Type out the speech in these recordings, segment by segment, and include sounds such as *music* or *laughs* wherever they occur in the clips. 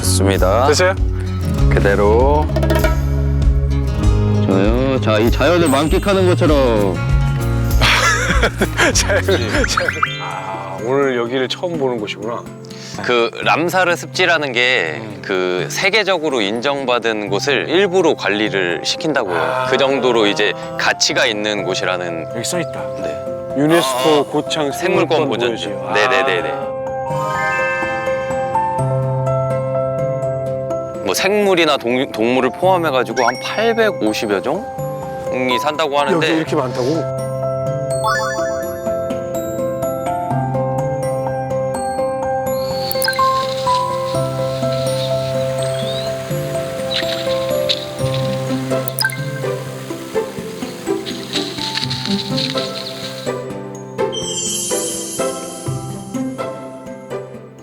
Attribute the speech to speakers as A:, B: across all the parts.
A: 좋습니다.
B: 됐어요?
A: 그대로
C: 좋아요. 자, 이 자연을 만끽하는 것처럼. *laughs*
B: 아, 오늘 여기를 처음 보는 곳이구나.
A: 그 람사르 습지라는 게 그 세계적으로 인정받은 곳을 일부러 관리를 시킨다고 해요. 그 정도로 이제 가치가 있는 곳이라는
B: 여기 써 있다.
A: 네.
B: 유네스코 고창
A: 생물권 보존지.
B: 아.
A: 네네네네. 뭐 생물이나 동, 동물을 포함해가지고 한 850여 종이 산다고 하는데
B: 여기 이렇게 많다고?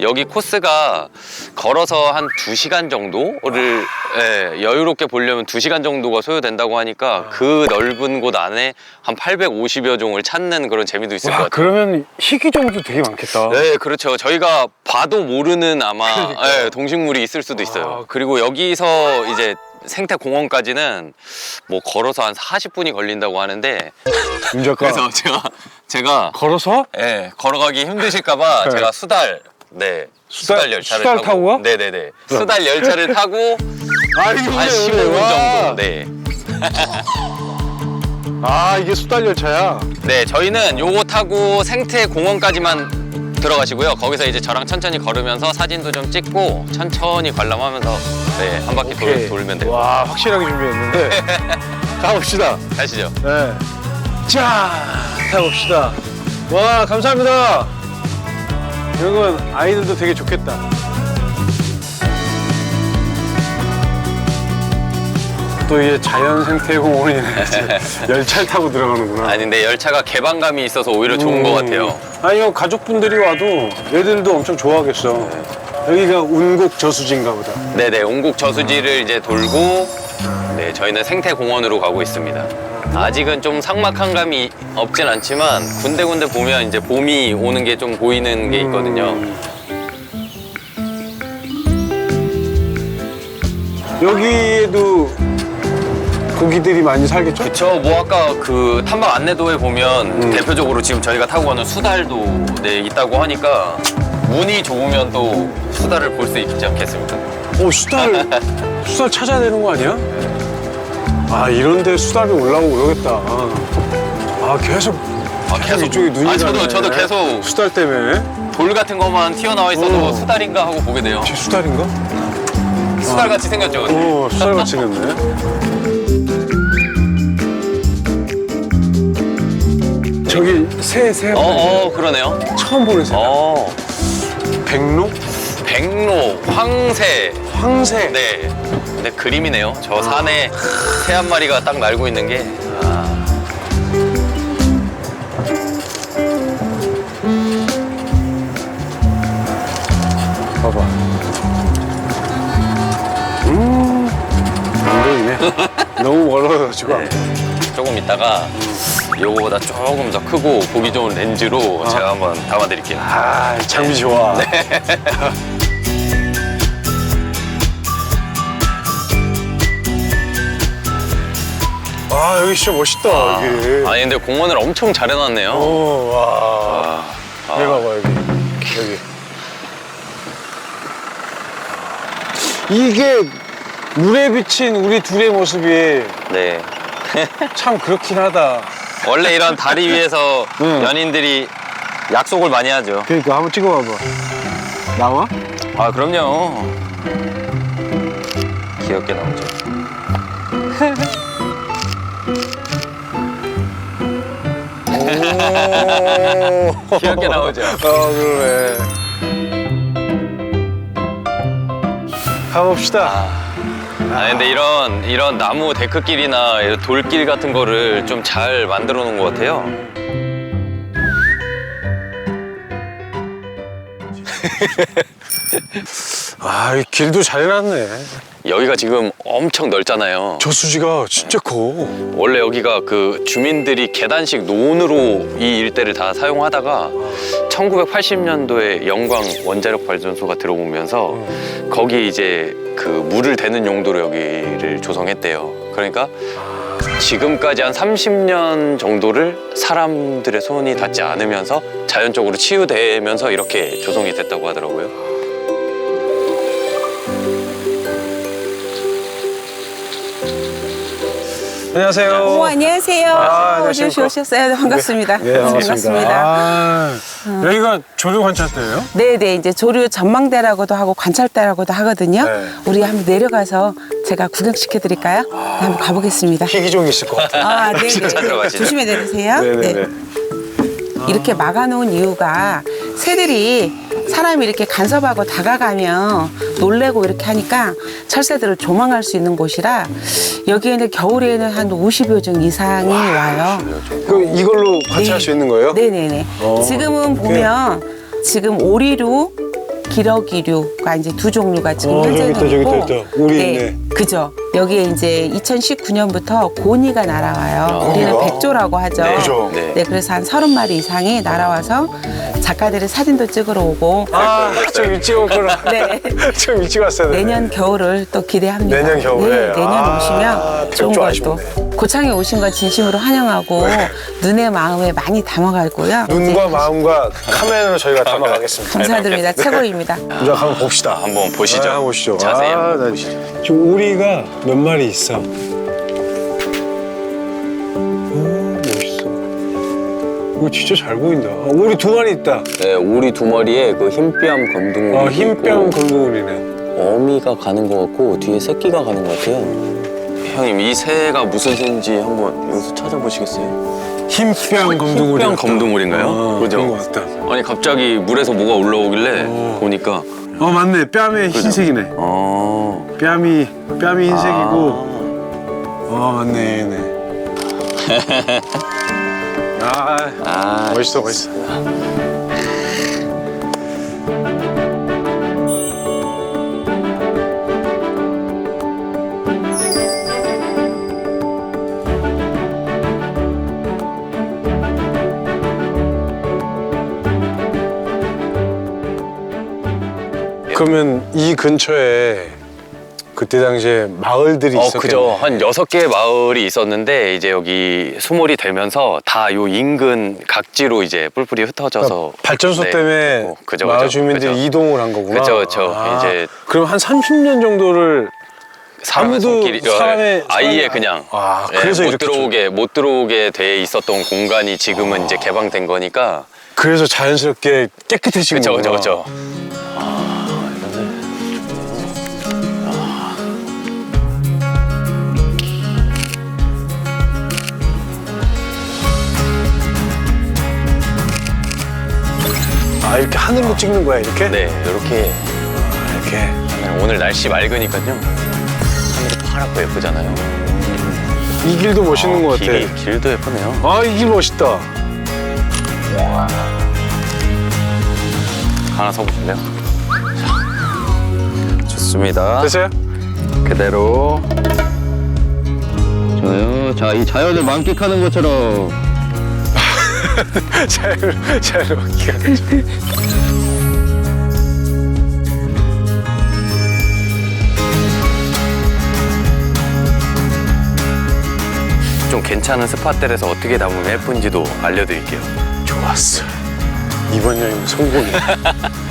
A: 여기 코스가 걸어서 한 2시간 정도를 예, 여유롭게 보려면 2시간 정도가 소요된다고 하니까 그 넓은 곳 안에 한 850여 종을 찾는 그런 재미도 있을 것
B: 와,
A: 같아요.
B: 그러면 희귀종도 되게 많겠다.
A: 네, 그렇죠. 저희가 봐도 모르는 아마. 예, 동식물이 있을 수도 있어요.
B: 아,
A: 그리고 여기서 이제 생태 공원까지는 뭐 걸어서 한 40분이 걸린다고 하는데
B: 작가.
A: 그래서 제가 제가
B: 걸어서?
A: 예, 걸어가기 힘드실까봐
B: 네.
A: 제가 수달 네
B: 수달-
A: 수달, 열차를
B: 수달
A: 타고,
B: 타고요?
A: 네네네 수달 열차를 타고
B: 아, 이게
A: 한 15분 정도 네.
B: 아, 이게 수달 열차야?
A: 네 저희는 요거 타고 생태 공원까지만 들어가시고요 거기서 이제 저랑 천천히 걸으면서 사진도 좀 찍고 천천히 관람하면서 네 한 바퀴 돌, 돌면 돼요
B: 와, 확실하게 준비했는데. *laughs* 가봅시다.
A: 가시죠
B: 네. 자, 타봅시다. 와, 감사합니다. 이런 건 아이들도 되게 좋겠다. 또 이게 자연 생태 공원이네. *laughs* 열차를 타고 들어가는구나.
A: 아니 근데 열차가 개방감이 있어서 오히려 좋은 것 같아요
B: 아니요, 가족분들이 와도 애들도 엄청 좋아하겠어. 여기가 운곡 저수지인가 보다.
A: 네네 옹국 저수지를 이제 돌고 네 저희는 생태공원으로 가고 있습니다. 아직은 좀 삭막한 감이 없진 않지만 군데군데 보면 이제 봄이 오는 게 좀 보이는 게 있거든요.
B: 여기에도 고기들이 많이 살겠죠?
A: 그쵸 뭐 아까 그 탐방 안내도에 보면 대표적으로 지금 저희가 타고 가는 수달도 네 있다고 하니까 운이 좋으면 또 수달을 볼 수 있지 않겠습니까?
B: 오, 수달, *laughs* 수달 찾아야 되는 거 아니야? 아, 이런데 수달이 올라오고 그러겠다. 아, 계속.
A: 아, 계속.
B: 이쪽에 눈이
A: 아, 저도-
B: 가네.
A: 저도 계속.
B: 수달 때문에.
A: 돌 같은 것만 튀어나와 있어도
B: 어.
A: 수달인가 하고 보게 돼요.
B: 쟤 수달인가?
A: 수달 같이 생겼죠.
B: 오, 수달 같이 생겼네. 저기 새, 새.
A: 어, 어 그러네요.
B: 처음 보는 새.
A: 어.
B: 백로?
A: 백로, 황새.
B: 황새.
A: 네. 근데 그림이네요. 저 산에 새 한 마리가 딱 날고 있는 게. 아.
B: 봐봐. 음, 안 보이네. *laughs* 너무 멀어가지고.
A: 네. 조금 있다가 요거보다 조금 더 크고 보기 좋은 렌즈로 제가 한번 담아드릴게요.
B: 아, 장비 좋아. *laughs*
A: 네.
B: 아, 여기 진짜 멋있다, 여기.
A: 아니 근데 공원을 엄청 잘 해놨네요.
B: 오, 와.
A: 아,
B: 여기 봐봐, 여기. 여기. 이게 물에 비친 우리 둘의 모습이
A: 네.
B: 참 그렇긴 하다.
A: 원래 이런 다리 위에서 *laughs*
B: 응.
A: 연인들이 약속을 많이 하죠.
B: 그러니까 한번 찍어봐봐. 나와?
A: 아 그럼요. 귀엽게 나오죠. *laughs*
B: 오.
A: 귀엽게 나오죠.
B: 아, 그러네. 가봅시다.
A: 아 근데 이런 이런 나무 데크길이나 이런 돌길 같은 거를 좀 잘 만들어 놓은 것 같아요. *laughs*
B: 아, 이 길도 잘 해놨네.
A: 여기가 지금 엄청 넓잖아요.
B: 저 수지가 진짜 커.
A: 원래 여기가 그 주민들이 계단식 논으로 이 일대를 다 사용하다가 1980년도에 영광 원자력 발전소가 들어오면서 거기 이제 그 물을 대는 용도로 여기를 조성했대요. 그러니까 지금까지 한 30년 정도를 사람들의 손이 닿지 않으면서 자연적으로 치유되면서 이렇게 조성이 됐다고 하더라고요.
B: 안녕하세요.
D: 오, 안녕하세요.
B: 아,
D: 오,
B: 안녕하십니까.
D: 조시 오셨어요. 반갑습니다.
B: 네, 반갑습니다. 아,
D: 음.
B: 여기가 조류 관찰대예요?
D: 네, 네. 이제 조류 전망대라고도 하고 관찰대라고도 하거든요.
B: 네.
D: 우리 한번 내려가서 제가 구경시켜 드릴까요? 네, 한번 가보겠습니다.
B: 희귀종이 있을 것 같아요.
D: 아, 네,
A: 들어가시죠.
D: 네. 조심히 내리세요.
B: 네.
D: 이렇게 막아놓은 이유가 새들이 사람이 이렇게 간섭하고 다가가면 놀래고 이렇게 하니까 철새들을 조망할 수 있는 곳이라 여기에는 겨울에는 한 50여 종 이상이 와요.
B: 그 이걸로 관찰할
D: 네.
B: 수 있는 거예요?
D: 네네네.
B: 어.
D: 지금은 보면 지금 오리류, 기러기류가 이제 두 종류가 지금
B: 어,
D: 현재
B: 저기 있다, 저기 있다, 있다. 오리 있네.
D: 그죠. 여기에 이제 2019년부터 고니가 날아와요. 우리는
B: 고니가?
D: 백조라고 하죠.
A: 네.
B: 그죠.
A: 네.
D: 네, 그래서 한 서른 마리 이상이 날아와서 작가들이 사진도 찍으러 오고
B: 아, 좀 일찍 왔구나. *laughs*
D: 네. *laughs*
B: 좀 일찍 왔어야 돼.
D: 내년 겨울을 또 기대합니다.
B: 내년 겨울에?
D: 네, 내년
B: 아,
D: 오시면 좋은
B: 백조
D: 걸또
B: 아쉽네.
D: 고창에 오신 걸 진심으로 환영하고 눈에 마음에 많이 담아가고요.
B: 눈과
D: 이제
B: 마음과 카메라로 저희가 담아가겠습니다.
D: 감사드립니다. 최고입니다.
B: 이제 한번 봅시다.
A: 한번 보시죠.
B: 아, 한번 보시죠.
A: 자세히
B: 아,
A: 한번
B: 나
A: 보시죠.
B: 지금 오리가 몇 마리 있어. 오, 멋있어. 이거 진짜 잘 보인다. 아, 오리 두 마리 있다.
A: 네, 오리 두 마리에 그 흰뺨 검둥이.
B: 아, 흰뺨 건동오리네.
A: 어미가 가는 것 같고 뒤에 새끼가 가는 것 같아요. 형님 이 새가 무슨 새인지 한번 여기서 찾아보시겠어요?
B: 흰뺨 검둥오리.
A: 흰뺨 검둥오리인가요?
B: 어,
A: 그죠?
B: 그런 것 같다.
A: 아니 갑자기 물에서 뭐가 올라오길래
B: 어.
A: 보니까
B: 어, 맞네. 뺨에? 흰색이네.
A: 어.
B: 뺨이, 뺨이 흰색이고.
A: 아.
B: 어, 맞네, 네. *laughs* 아,
A: 아,
B: 멋있어, 멋있어. 그러면 이 근처에 그때 당시에 마을들이
A: 어,
B: 있었겠네.
A: 그죠. 한 여섯 개의 마을이 있었는데 이제 여기 수몰이 되면서 다 요 인근 각지로 이제 뿔뿔이 흩어져서
B: 그러니까 발전소
A: 네.
B: 때문에
A: 어, 그죠,
B: 마을
A: 그죠,
B: 주민들이
A: 그죠.
B: 이동을 한 거구나.
A: 그죠, 그죠.
B: 아,
A: 이제
B: 그럼 한 30년 정도를
A: 사람의
B: 아무도
A: 손길이
B: 사람의-
A: 아예
B: 사람의-
A: 그냥
B: 아,
A: 예,
B: 그래서
A: 못
B: 이렇게
A: 들어오게 못 들어오게 돼 있었던 공간이 지금은 이제 개방된 거니까
B: 그래서 자연스럽게 깨끗해진
A: 그죠
B: 거구나.
A: 그죠 그죠.
B: 아 이렇게 하늘로 찍는 거야 이렇게?
A: 네 이렇게
B: 이렇게.
A: 오늘 날씨 맑으니까요. 하늘이 파랗고 예쁘잖아요.
B: 이 길도 멋있는
A: 어,
B: 것 같아.
A: 길이, 길도 예쁘네요.
B: 아 이 길 멋있다.
A: 하나 서보실래요? 자, 좋습니다.
B: 됐어요?
A: 그대로
C: 좋아요. 자, 이 자연을 만끽하는 것처럼 *laughs*
B: 잘, 잘 먹기가.
A: 좀 괜찮은 스팟들에서 어떻게 담으면 예쁜지도 알려드릴게요.
B: 좋았어. 이번 여행 성공이야. *laughs*